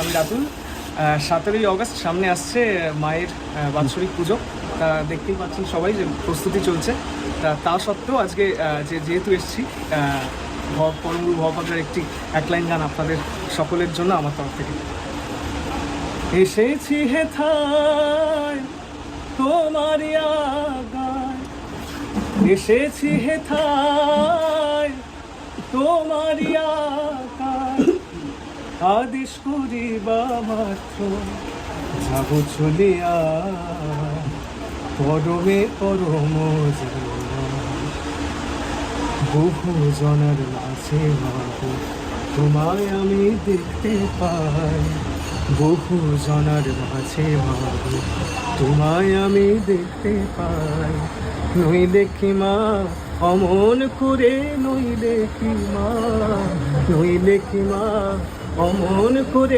আমি রাতুল। সতেরোই অগস্ট সামনে আসছে মায়ের বাৎসরিক পুজো। তা দেখতেই পাচ্ছেন সবাই যে প্রস্তুতি চলছে। তা তা সত্ত্বেও আজকে যে যেহেতু এসেছি পরমগুরু ভবপাত্রের একটি এক লাইন গান আপনাদের সকলের জন্য আমার তরফ থেকে। এসেছি হেথায় তোমার আগায়। এসেছি হেথায় তোমার আগায়। আদেশ করিবা মাত্র। যাব চলিয়া। পরমে পরম। বহু জনার মাঝে মাগো, তোমায় আমি দেখতে পাই। বহু জনার মাঝে মাগো, তোমায় আমি দেখতে পাই। নই দেখি মা, অমন করে নই দেখি মা? নই কি মা? অমন করে